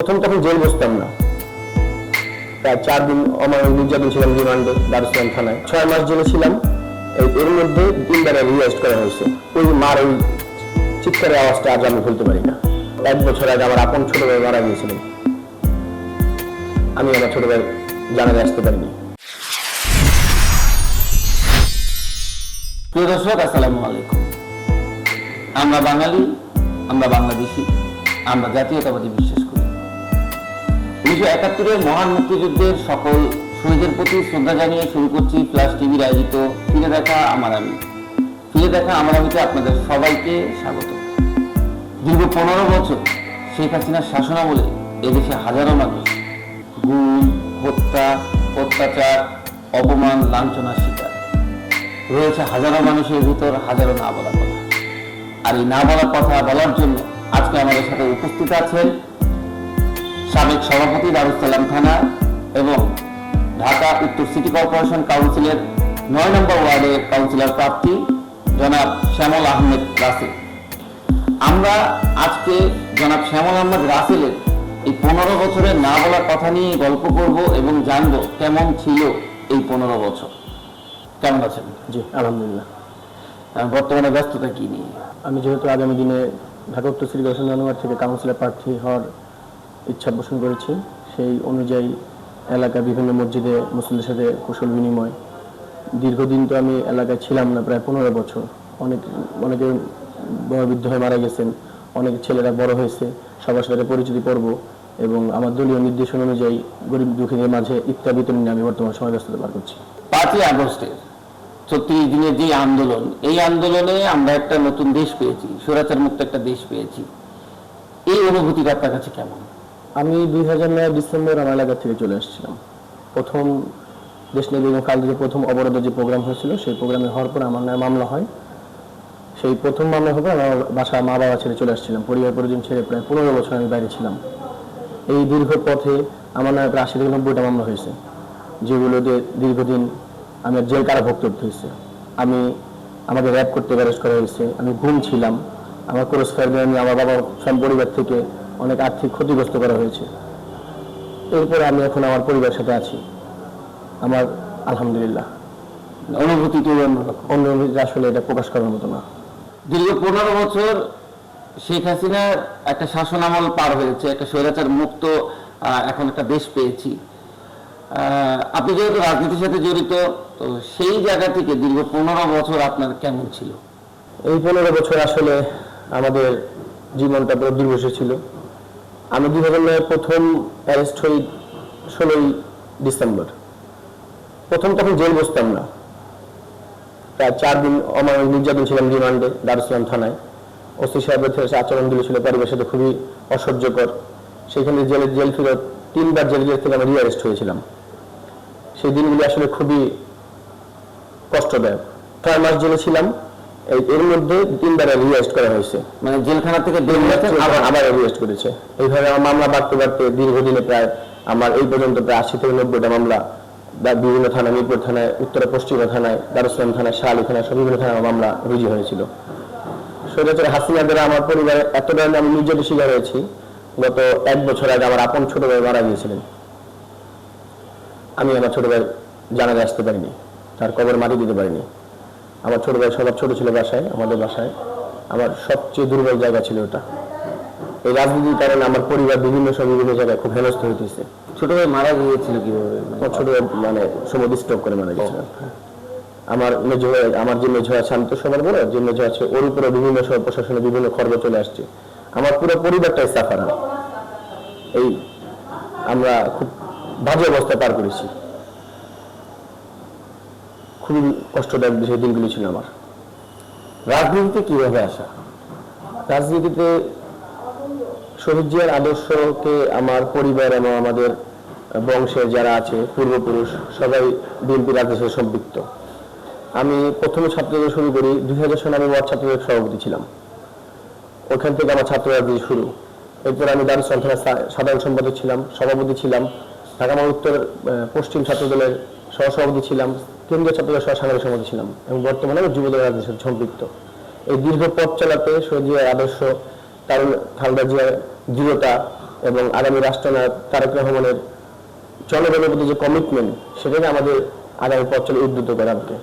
প্রথম তখন জেল বসতাম না। প্রায় চার দিন আমার নির্যাতন ছিলাম রিমান্ডে দারুসালাম থানায়। ছয় মাস জেলে ছিলাম। এর মধ্যে তিনবারে রিয়ারেস্ট করা হয়েছে। ওই মার ওই চিৎকারের আওয়াজটা আজ আমি ভুলতে পারি না। এক বছর আগে আমার আপন ছোট ভাই মারা গিয়েছিলেন আমি আমার ছোট ভাই জানাতে আসতে পারিনি। প্রিয় দর্শক, আসসালামু আলাইকুম। আমরা বাঙালি, আমরা বাংলাদেশি, আমরা জাতীয়তাবাদী বিশ্বাস। উনিশশো একাত্তরের মহান মুক্তিযুদ্ধের সকল শহীদের প্রতি শ্রদ্ধা জানিয়ে শুরু করছি ফ্লাশ টিভির আয়োজিত ফিরে দেখা আমার আমি ফিরে দেখা আমার আমিতে আপনাদের সবাইকে স্বাগত। দীর্ঘ পনেরো বছর শেখ হাসিনার শাসনামলে এদেশে হাজারো মানুষ গুম, হত্যা, অত্যাচার, অপমান, লাঞ্ছনার শিকার। রয়েছে হাজারো মানুষের ভিতর হাজারো না বলা কথা। আর এই না বলা কথা বলার জন্য আজকে আমাদের সাথে উপস্থিত আছেন সাবেক সভাপতি দারুসালাম থানা এবং ঢাকা উত্তর সিটি কর্পোরেশন কাউন্সিলের নয় নম্বর ওয়ার্ডের কাউন্সিলর প্রার্থী জনাব শ্যামল আহমেদ রাসেল। আমরা আজকে জনাব শ্যামল আহমেদ রাসেলের এই পনেরো বছরের না বলার কথা নিয়ে গল্প করব এবং জানব কেমন ছিল এই পনেরো বছর। কেমন আছেন? জি আলহামদুলিল্লাহ। বর্তমানে ব্যস্ততা কি নিয়ে? আমি যেহেতু আগামী দিনে ঢাকা উত্তর সিটি কর্পোরেশন থেকে কাউন্সিলর প্রার্থী হওয়ার ইচ্ছা পোষণ করেছি। সেই অনুযায়ী এলাকা বিভিন্ন মসজিদে মুসলিমদের সাথে কুশল বিনিময়। দীর্ঘদিন তো আমি এলাকায় ছিলাম না, প্রায় পনেরো বছর। অনেক, অনেকে বয়োবৃদ্ধ হয়ে মারা গেছেন, অনেক ছেলেরা বড় হয়েছে। সবার সাথে পরিচিতি পর্ব এবং আমার দলীয় নির্দেশনা অনুযায়ী গরিব দুঃখীদের মাঝে ইফতার বিতরণ নিয়ে আমি বর্তমান সময় ব্যস্ততা পার করছি। পাঁচই আগস্টের ছত্রিশ দিনের যে আন্দোলন, এই আন্দোলনে আমরা একটা নতুন দেশ পেয়েছি, স্বৈরাচার মুক্ত একটা দেশ পেয়েছি। এই অনুভূতিটা আপনার কাছে কেমন? আমি দুই হাজার নয় ডিসেম্বর আমার এলাকা থেকে চলে আসছিলাম। প্রথম দেশ নিয়ে বেগম খালেদা প্রথম অবরোধ যে প্রোগ্রাম হয়েছিল, সেই প্রোগ্রামে হওয়ার পর আমার নামে মামলা হয়। সেই প্রথম মামলা হবে আমার বাসা মা বাবা ছেড়ে চলে আসছিলাম। পরিবার পরিজন ছেড়ে প্রায় পনেরো বছর আমি বাইরে ছিলাম। এই দীর্ঘ পথে আমার নামে প্রায় আশি থেকে নব্বইটা মামলা হয়েছে যেগুলোতে দীর্ঘদিন আমার জেল কারাভোগ করতে হয়েছে। আমি আমাকে র্যাপ করতে অ্যারেস্ট করা হয়েছে, আমি ঘুম ছিলাম। আমার ক্রস ফায়ার আমি আমার সব পরিবার থেকে অনেক আর্থিক ক্ষতিগ্রস্ত করা হয়েছে। এরপর আমি এখন আমার পরিবারের সাথে আছি। আমার আলহামদুলিল্লাহ। অনুভূতি তো অন্য আসলে এটা প্রকাশ করার মতো না। দীর্ঘ পনেরো বছর শেখ হাসিনার একটা শাসন আমল পার হয়েছে একটা স্বৈরাচার মুক্ত এখন একটা দেশ পেয়েছি। আপনি যেহেতু রাজনীতির সাথে জড়িত তো সেই জায়গা থেকে দীর্ঘ পনেরো বছর আপনার কেমন ছিল? এই পনেরো বছর আসলে আমাদের জীবনটা পুরো দুর্বশ ছিল। আমি দুই হাজার নয় প্রথম অ্যারেস্ট হই ষোলোই ডিসেম্বর। প্রথম তখন জেল বসতাম না। প্রায় চার দিন আমার নির্যাতন ছিলাম রিমান্ডে দারুসালাম থানায়। ওসি সাহেবের থেকে আচরণ দিল ছিল পরিবেশের সাথে খুবই অসহ্যকর। সেখানে জেলে, জেল ফেরত, তিনবার জেল জেল থেকে আমি রিঅ্যারেস্ট হয়েছিলাম। সেই দিনগুলি আসলে খুবই কষ্টদায়ক। ছয় মাস জেলে ছিলাম। এর মধ্যে তিনবার রিঅ্যারেস্ট করা হয়েছে। মানে জেলখানা থেকে বের হয়েছেন আবার আবার রিয়েস্ট করেছে। এইভাবে আমার মামলা বাড়তে বাড়তে দীর্ঘদিনে প্রায় আমার এই পর্যন্ত প্রায় আশি থেকে নব্বইটা মামলা বিভিন্ন থানা মিরপুর থানায় উত্তর পশ্চিমা থানায় দারুসলাম থানায় শাহালি থানায় সব বিভিন্ন থানায় মামলা রুজু হয়েছিল। স্বৈরাচার হাসিনা দ্বারা আমার পরিবারে এতটা আমি নির্যাতন শিকার হয়েছি গত এক বছর আগে আমার আপন ছোট ভাই মারা গিয়েছিলেন। আমি আমার ছোট ভাই জানাতে আসতে পারিনি তার কবর মাটি দিতে পারিনি। আমার ছোট ভাই সবার ছোট ছিল বাসায় আমাদের বাসায়। আমার সবচেয়ে দুর্বল জায়গা ছিল ওটা। এই রাজনীতির কারণে আমার পরিবার বিভিন্ন সব বিভিন্ন জায়গায় খুব হেনস্থ হইতেছে। ছোট ভাই মারা গিয়েছিল কীভাবে? আমার ছোট ভাই মানে সমুদ্র স্ট্রোক করে মারা গেছিল আমার ভাই আমার যে ভাই আছে আমি তো সবার বড় যে মেজ আছে ওর উপরে বিভিন্ন সময় প্রশাসনের বিভিন্ন খর্ব চলে আসছে। আমার পুরো পরিবারটাই সাফার এই আমরা খুব বাজে অবস্থা পার করেছি। খুবই কষ্টদায়ক সেই দিনগুলি ছিল আমার। রাজনীতিতে কীভাবে আসা? রাজনীতিতে শহীদ জিয়ার আদর্শকে আমার পরিবার এবং আমাদের বংশের যারা আছে পূর্বপুরুষ সবাই বিএনপি রাজনীতির সম্পৃক্ত। আমি প্রথমে ছাত্রদের শুরু করি দুই হাজার সালে আমি ওয়ার্ড ছাত্রদের সভাপতি ছিলাম। ওখান থেকে আমার ছাত্র রাজনীতি শুরু। এরপর আমি দারুস সন্থানের সাধারণ সম্পাদক ছিলাম সভাপতি ছিলাম। ঢাকা মহানগর উত্তর আহ, পশ্চিম ছাত্রদলের সহসভাপতি ছিলাম। কেন্দ্রীয় সহ সাংগঠনিক সভাপতি ছিলাম এবং বর্তমানে আমি যুবদল রাজনীতির সাথে সম্পৃক্ত। এই দীর্ঘ পথ চালাতে শহীদ জিয়ার আদর্শ তার খালেদা জিয়ার দৃঢ়তা এবং আগামী রাষ্ট্রনায়ক তারেক রহমানের জনগণের প্রতি যে কমিটমেন্ট সেটাকে আমাদের আগামী পথ চলে উদ্যুত করে আমাকে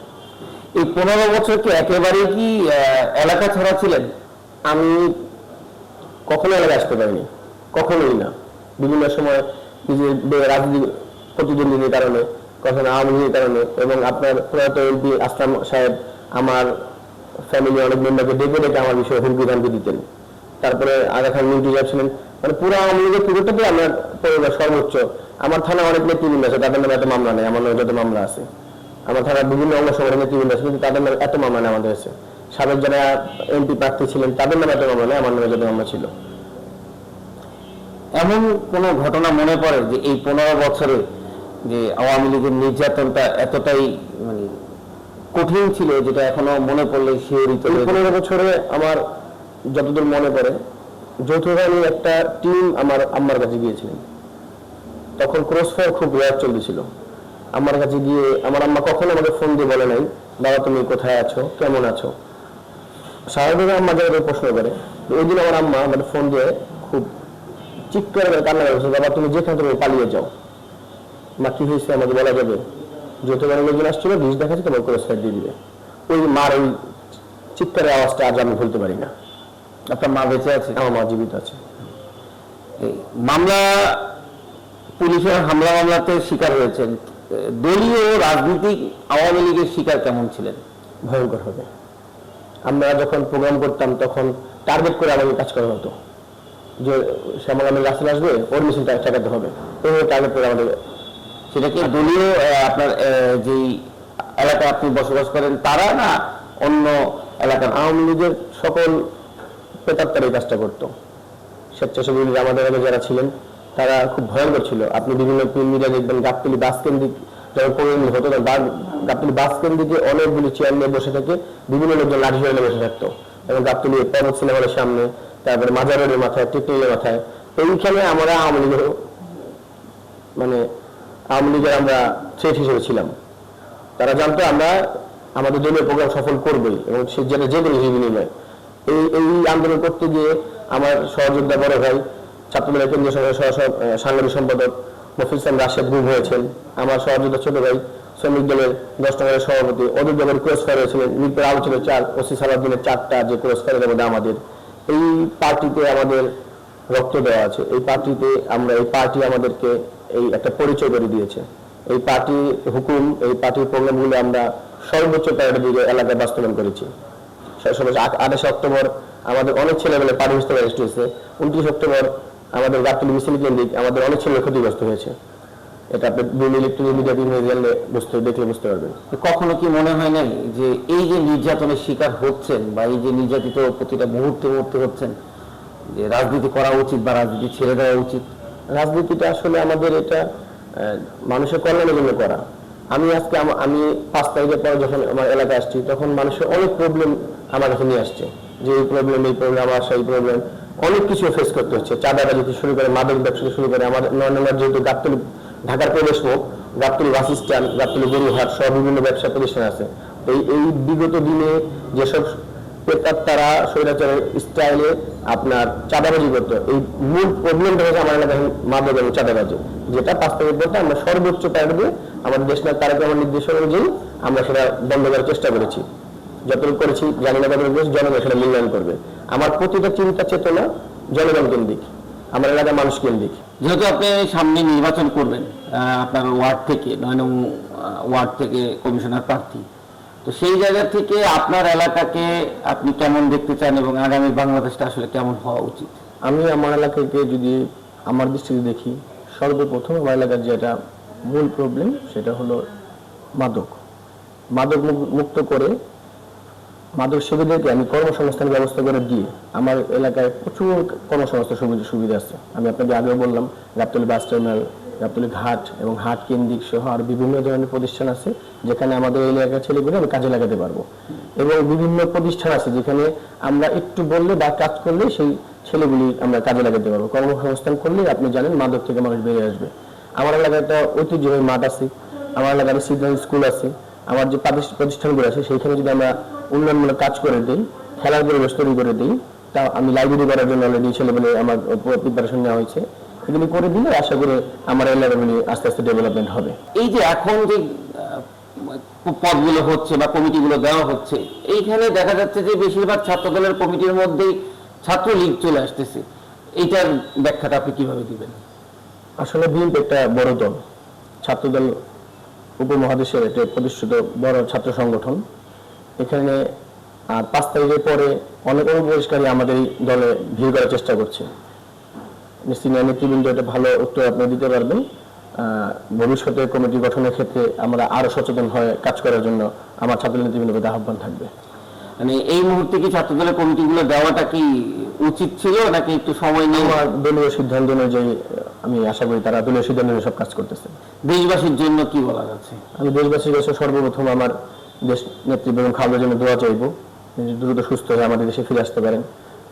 এই পনেরো বছর কি একেবারেই কি এলাকা ছাড়া ছিলেন? আমি কখনো এলাকায় আসতে পারিনি, কখনোই না। বিভিন্ন সময় নিজের রাজনীতি প্রতিদ্বন্দ্বীদের কারণে কখনো আওয়ামী লীগের কারণে এবং আপনার প্রয়াত এমপি আসলাম সাহেব আমার ফ্যামিলি অনেক মেম্বারকে ডেকে ডেকে আমার বিষয়ে হুমকি ধামকি দিতেন। তারপরে আগা খান মিন্টু সাহেব ছিলেন। মানে পুরো আওয়ামী লীগের পুরোটাতে আমার পরিবার সর্বোচ্চ। আমার থানা অনেক নেতৃবৃন্দ আছে, তাদের নামে এত মামলা নেই, আমার যত মামলা আছে। আমার থানার বিভিন্ন অঙ্গ সংগঠনের নেতৃবৃন্দ আছে, কিন্তু তাদের নামে এত মামলা নেই আমাদের আছে সাবেক যারা এমপি প্রার্থী ছিলেন, তাদের নামে এত মামলা নেই, আমার নামে যত মামলা ছিল। এমন কোনো ঘটনা মনে পড়ে যে এই পনেরো বছরে যে আওয়ামী লীগের নির্যাতনটা এতটাই মানে কঠিন ছিল যেটা এখনও মনে পড়লে শিহরিত পনেরো বছরে আমার যতদূর মনে পড়ে যৌথ বাহিনীর একটা টিম আমার আম্মার কাছে গিয়েছিলেন তখন ক্রস ফায়ার খুব রেয়ার চলতেছিল আমার কাছে গিয়ে আমার আম্মা কখনো আমাকে ফোন দিয়ে বলে নাই বাবা তুমি কোথায় আছো? কেমন আছো? স্বাভাবিক আম্মা যাদের প্রশ্ন করে। ওই দিন আমার আম্মা আমাদের ফোন দিয়ে খুব চিৎকার করে কান্না করেছে বাবা তুমি যেখানে তুমি পালিয়ে যাও। মা কি হয়েছে আমাকে বলা যাবে যৌথ বাহিনীর লোকজন আসছিল, বিষ দেখাচ্ছে তোমার ক্রস ফায়ার দিয়ে দিবে। ওই মার ওই চিৎকারের আওয়াজটা আজ আমি ভুলতে পারি না। আপনার মা বেঁচে আছে? আমার মা জীবিত আছে। মামলা পুলিশের হামলা মামলাতে শিকার হয়েছেন দলীয় রাজনীতিক আওয়ামী লীগের শিকার কেমন ছিলেন? ভয়ঙ্কর হবে। আমরা যখন প্রোগ্রাম করতাম, তখন টার্গেট করে আমাদের কাজ করা হতো। যে শ্যামল আমের রাস্তা আসবে, ওর মিছিলটা ঠেকাতে হবে। এইভাবে টার্গেট করে আমাদের সেটা কি দলীয় আপনার যেই এলাকায় আপনি বসবাস করেন, তারা না অন্য এলাকার আওয়ামী লীগের সকল প্রেতাত্মার এই কাজটা করতো? স্বেচ্ছাসেবী আমাদের আগে যারা ছিলেন, তারা খুব ভয়ঙ্কর ছিল। আপনি বিভিন্ন মিডিয়া দেখবেন, গাবতলি বাস কেন্দ্রিক যখন হতো গাবতলি বাস কেন্দ্রিকে অনেকগুলি চেয়ার নিয়ে বসে থেকে বিভিন্ন লোকজন লাঠি হয়ে বসে থাকতো। এবং গাবতলি পর্বত সিনেমার সামনে, তারপরে মাজারের মাথায় টেকনিকের মাথায় এইখানে আমরা আওয়ামী লীগের মানে আওয়ামী লীগের আমরা থ্রেট হিসেবে ছিলাম। তারা জানতো আমরা আমাদের দলীয় প্রোগ্রাম সফল করবই এবং সে যেটা যে কোনো বিনিময়। এই এই আন্দোলন করতে গিয়ে আমার সহযোদ্ধা বড় ভাই ছাত্রদলের কেন্দ্রীয় সহ- সাংগঠনিক সম্পাদক মফিজ ইসলাম রাশেদ গুম হয়েছেন। আমার সহযোদ্ধা ছোট ভাই, শ্রমিক দলের দশ নম্বরের সভাপতি অদূর জগের পুরস্কার হয়েছিলেন। মিরপুর আলোচনের চার, ওসি সালাউদ্দিনের চারটা যে ক্রস ফায়ারের মধ্যে আমাদের। এই পার্টিতে আমাদের রক্ত দেওয়া আছে। এই পার্টিতে আমরা, এই পার্টি আমাদেরকে এই একটা পরিচয় করে দিয়েছে। এই পার্টি হুকুম, এই পার্টির প্রোগ্রামগুলো আমরা সর্বোচ্চ প্রায়োরিটি এলাকায় বাস্তবায়ন করেছি। আঠাশে অক্টোবর আমাদের অনেক ছেলেমেলে পার্টি হিসেবে অ্যারেস্ট হয়েছে। উনত্রিশ অক্টোবর আমাদের গাবতলী মিছিল কেন্দ্রিক আমাদের অনেক ছেলে ক্ষতিগ্রস্ত হয়েছে। এটা আপনি বিভিন্ন মিডিয়া বিভিন্ন জানলে বুঝতে, দেখলে বুঝতে পারবেন। কখনো কি মনে হয় নাই যে এই যে নির্যাতনের শিকার হচ্ছেন বা এই যে নির্যাতিত প্রতিটা মুহূর্তে মুহূর্তে হচ্ছেন, যে রাজনীতি করা উচিত বা রাজনীতি ছেড়ে দেওয়া উচিত রাজনীতিটা আসলে আমাদের এটা মানুষের কল্যাণের জন্য করা। আমি আজকে আম- পাঁচ তারিখের পরে যখন আমার এলাকায় আসছি, তখন মানুষের অনেক প্রবলেম আমার কাছে নিয়ে আসছে। যে এই প্রবলেম এই প্রবলেম আমার সেই প্রবলেম অনেক কিছু ফেস করতে হচ্ছে। চাঁদাবাজি থেকে শুরু করে মাদক ব্যবসা শুরু করে আমার নয় নম্বর যেহেতু গাবতলি, ঢাকার প্রবেশ হোক, গাবতলি বাস স্ট্যান্ড গাবতলি গরুহাট সব বিভিন্ন ব্যবসা প্রতিষ্ঠান আছে। তো এই বিগত দিনে যেসব পেতার তারা স্বৈরাচারের স্টাইলে আপনার চাঁদাবাজি করতো। এই মূল প্রবলেমটা হচ্ছে আমার এলাকায় মাদক এবং চাঁদাবাজি। যেটা পাঁচ তারিখ পর্যন্ত আমরা সর্বোচ্চ প্রায়োরিটি দিয়ে আমাদের দেশ নায়ক তারেক রহমান নির্দেশ অনুযায়ী আমরা সেটা বন্ধ করার চেষ্টা করেছি। যতটুকু করেছি জানি না কতটুকু করেছি, জনগণ সেটা মূল্যায়ন করবে। আমার প্রতিটা চিন্তা চেতনা জনগণ কেন্দ্রিক আমার এলাকার মানুষ কেন্দ্রিক। যেহেতু আপনি সামনে নির্বাচন করবেন আপনার ওয়ার্ড থেকে নয় নং ওয়ার্ড থেকে কমিশনার প্রার্থী তো সেই জায়গা থেকে আপনার এলাকাকে আপনি কেমন দেখতে চান এবং আগামী বাংলাদেশটা আসলে কেমন হওয়া উচিত? আমি আমার এলাকাকে যদি আমার দৃষ্টিতে দেখি, সর্বপ্রথম আমার এলাকার যেটা মূল প্রবলেম সেটা হলো মাদক। মাদক মুক- মুক্ত করে, মাদক সেবীদেরকে আমি কর্মসংস্থান ব্যবস্থা করে দিয়ে আমার এলাকায় প্রচুর কর্মসংস্থান সুবিধা সুবিধা আছে। আমি আপনাকে আগেও বললাম, গাবতলী বাস টার্মিনাল গাবতলী ঘাট এবং হাট কেন্দ্রিক সহ আর বিভিন্ন ধরনের প্রতিষ্ঠান আছে, যেখানে আমাদের এই এলাকার ছেলেগুলো আমি কাজে লাগাতে পারব। এবং বিভিন্ন প্রতিষ্ঠান আছে যেখানে আমরা একটু বললে বা কাজ করলে সেই ছেলেগুলি আমরা কাজে লাগাতে পারব। কর্মসংস্থান করলে আপনি জানেন মাদক থেকে মানুষ বেরিয়ে আসবে। আমার এলাকায় একটা ঐতিহ্যবাহী মাঠ আছে, আমার এলাকার সিদ্ধান্ত স্কুল আছে, আমার যে প্রতিষ্ঠানগুলো আছে, সেইখানে যদি আমরা উন্নয়নমূলক কাজ করে দিই, খেলার পরিবেশ তৈরি করে দিই, তা আমি লাইব্রেরি করার জন্য অলরেডি ছেলেমেলে আমার প্রিপারেশন নেওয়া হয়েছে। এগুলি করে দিলে আশা করি আমার এলাকাগুলি আস্তে আস্তে ডেভেলপমেন্ট হবে। এই যে এখন যে পদগুলো হচ্ছে বা কমিটিগুলো দেওয়া হচ্ছে, এইখানে দেখা যাচ্ছে যে বেশিরভাগ ছাত্র দলের কমিটির মধ্যেই ছাত্র লীগ চলে আসতেছে। এইটার ব্যাখ্যাটা আপনি কীভাবে দিবেন? আসলে বিএনপি একটা বড় দল। ছাত্রদল উপমহাদেশের একটা প্রতিষ্ঠিত বড় ছাত্র সংগঠন। এখানে আর পাঁচ তারিখের পরে অনেক অনুপ্রবেশকারী আমাদের দলে ভিড় করার চেষ্টা করছে। সিনিয়র নেতৃবৃন্দ এটা ভালো উত্তর আপনি দিতে পারবেন। ভবিষ্যতে কমিটি গঠনের ক্ষেত্রে আমরা আরও সচেতন হয়ে কাজ করার জন্য আমার ছাত্র নেতৃবৃন্দের আহ্বান থাকবে। মানে এই মুহূর্তে কি ছাত্র দলের কমিটিগুলো দেওয়াটা কি উচিত ছিল নাকি একটু সময় নিয়ে? আমার দলীয় সিদ্ধান্ত অনুযায়ী আমি আশা করি তারা দলীয় সিদ্ধান্ত অনুযায়ী সব কাজ করতেছে। দেশবাসীর জন্য কি বলা যাচ্ছে? আমি দেশবাসীর কাছে সর্বপ্রথম আমার দেশ নেতৃবৃন্দ খাবার জন্য দোয়া চাইব। দ্রুত সুস্থ হয়ে আমাদের দেশে ফিরে আসতে পারেন।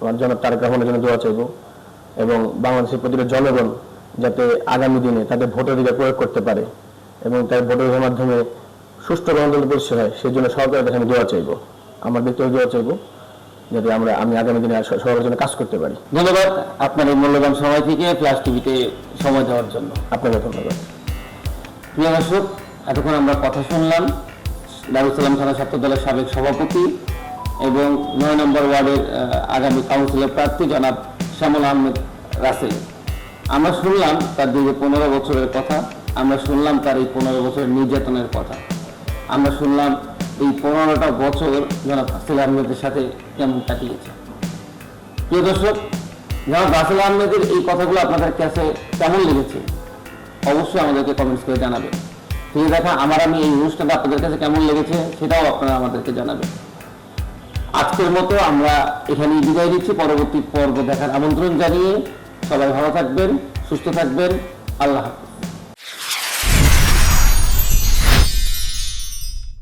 আমার জনাব তারেক রহমানের জন্য দোয়া চাইব। এবং বাংলাদেশের প্রতিটা জনগণ যাতে আগামী দিনে তাদের ভোটাধিকার প্রয়োগ করতে পারে এবং তার ভোটাধিকার মাধ্যমে সুষ্ঠু গণতন্ত্র প্রতিষ্ঠা হয় সেই জন্য সরকারের কাছে আমি দোয়া চাইব আমার ব্যক্তিগত দোয়া চাইব যাতে আমরা আমি আগামী দিনে সবার জন্য কাজ করতে পারি। ধন্যবাদ আপনার এই মূল্যবান সময় থেকে ফ্লাশ টিভিতে সময় দেওয়ার জন্য। আপনাকে ধন্যবাদ। প্রিয় দর্শক এতক্ষণ আমরা কথা শুনলাম। দারুসালাম থানা ছাত্র দলের সাবেক সভাপতি এবং নয় নম্বর ওয়ার্ডের আগামী কাউন্সিলর প্রার্থী জনাব শ্যামল আহমেদ রাসেল। আমরা শুনলাম তার দীর্ঘ পনেরো বছরের কথা, আমরা শুনলাম তার এই পনেরো বছরের নির্যাতনের কথা। আমরা শুনলাম এই পনেরোটা বছর জনাব রাসেল আহমেদের সাথে কেমন কাটিয়েছে। প্রিয় দর্শক, জনাব রাসেল আহমেদের এই কথাগুলো আপনাদের কাছে কেমন লেগেছে? অবশ্যই আমাদেরকে কমেন্টস করে জানাবেন। ঠিক দেখা, আমার আমি এই অনুষ্ঠানটা আপনাদের কাছে কেমন লেগেছে, সেটাও আপনারা আমাদেরকে জানাবেন। আজকের মতো আমরা এখানেই বিদায় দিচ্ছি পরবর্তী পর্ব দেখার আমন্ত্রণ জানিয়ে সবাই ভালো থাকবেন, সুস্থ থাকবেন। আল্লাহ